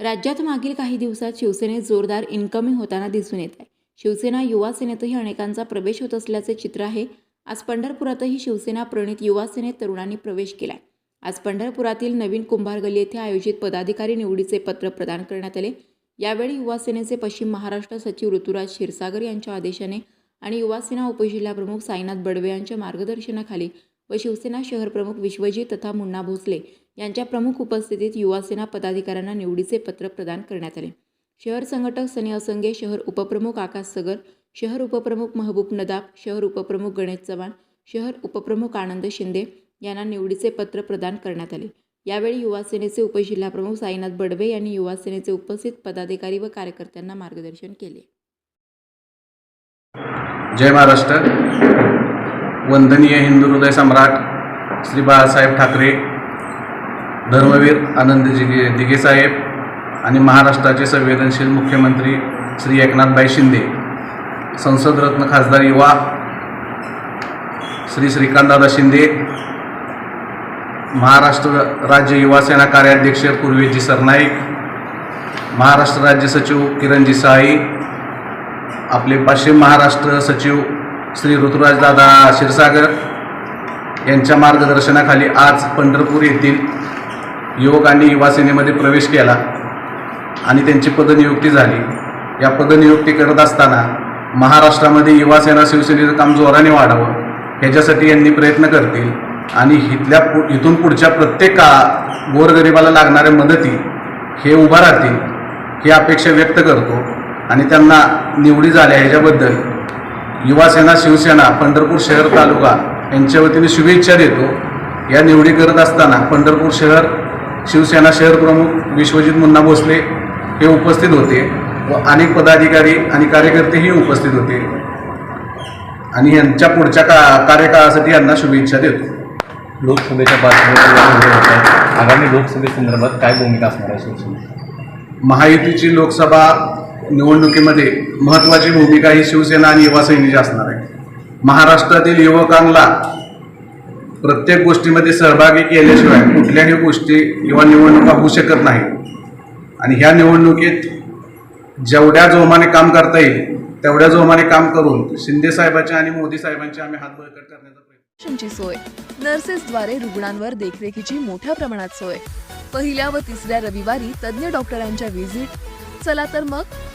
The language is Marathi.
राज्यात मागील काही दिवसात शिवसेनेत जोरदार इन्कमिंग होताना दिसून येत आहे. शिवसेना युवा सेनेतही अनेकांचा प्रवेश होत असल्याचे चित्र आहे. आज पंढरपुरातही शिवसेना प्रणित युवा सेनेत तरुणांनी प्रवेश केलाय. आज पंढरपुरातील नवीन कुंभार गली येथे आयोजित पदाधिकारी निवडीचे पत्र प्रदान करण्यात आले. यावेळी युवा सेनेचे पश्चिम महाराष्ट्र सचिव ऋतुराज क्षीरसागर यांच्या आदेशाने आणि युवा सेना उपजिल्हाप्रमुख साईनाथ बडवे यांच्या मार्गदर्शनाखाली व शिवसेना शहर प्रमुख तथा मुन्ना भोसले यांच्या प्रमुख उपस्थितीत युवासेना पदाधिकाऱ्यांना निवडीचे पत्र प्रदान करण्यात आले. शहर संघटक सनी असंगे शहर उपप्रमुख आकाश सगर शहर उपप्रमुख महबूब नदाब शहर उपप्रमुख गणेश चव्हाण शहर उपप्रमुख आनंद शिंदे यांना निवडीचे पत्र प्रदान करण्यात आले. यावेळी युवासेनेचे उपजिल्हाप्रमुख साईनाथ बडवे यांनी युवासेनेचे उपस्थित पदाधिकारी व कार्यकर्त्यांना मार्गदर्शन केले. जय महाराष्ट्र. वंदनीय हिंदू हृदय सम्राट श्री बाळासाहेब ठाकरे धर्मवीर आनंद दिगेसाहेब आणि महाराष्ट्राचे संवेदनशील मुख्यमंत्री श्री एकनाथबाई शिंदे संसदरत्न खासदार युवा श्री श्रीकांतदादा शिंदे महाराष्ट्र राज्य युवा सेना कार्याध्यक्ष पूर्वेजी सरनाईक महाराष्ट्र राज्य सचिव किरणजी साई आपले पश्चिम महाराष्ट्र सचिव श्री ऋतुराजदादा क्षीरसागर यांच्या मार्गदर्शनाखाली आज पंढरपूर येथील युवक आणि युवा सेनेमध्ये प्रवेश केला आणि त्यांची पदनियुक्ती झाली. या पदनियुक्ती करत असताना महाराष्ट्रामध्ये युवा सेना शिवसेनेचं काम जोराने वाढावं ह्याच्यासाठी यांनी प्रयत्न करतील आणि इथल्या पु इथून पुढच्या प्रत्येक काळात गोरगरिबाला लागणाऱ्या मदती हे उभा राहतील ही अपेक्षा व्यक्त करतो आणि त्यांना निवडी झाल्या ह्याच्याबद्दल युवा सेना शिवसेना पंढरपूर शहर तालुका यांच्या वतीने शुभेच्छा देतो. या निवडी करत असताना पंढरपूर शहर शिवसेना शहर प्रमुख विश्वजित मुन्ना भोसले हे उपस्थित होते व अनेक पदाधिकारी आणि कार्यकर्तेही उपस्थित होते. आणि यांच्या पुढच्या का कार्यकाळासाठी यांना शुभेच्छा देतो. लोकसभेच्या पार्श्वभूमीवर आगामी लोकसभेसंदर्भात काय भूमिका असणार आहे शिवसेनेची? महायुतीची लोकसभा निवडणुकीमध्ये महत्त्वाची भूमिका ही शिवसेना आणि युवा सैनिक असणार आहे. महाराष्ट्रातील युवकांना प्रत्येक गोष्टीमध्ये सहभागी केल्याशिवाय कुठल्याही गोष्टी किंवा निवडणुका होऊ शकत नाही आणि ह्या निवडणुकीत जेवढ्या जोमाने काम करता येईल तेवढ्या जोमाने काम करून शिंदे साहेबांच्या आणि मोदी साहेबांचे आम्ही हात बळकट करण्याचा प्रयत्न सोय. नर्सेसद्वारे रुग्णांवर देखरेखीची मोठ्या प्रमाणात सोय. पहिल्या व तिसऱ्या रविवारी तज्ज्ञ डॉक्टरांच्या व्हिजिट. चला तर मग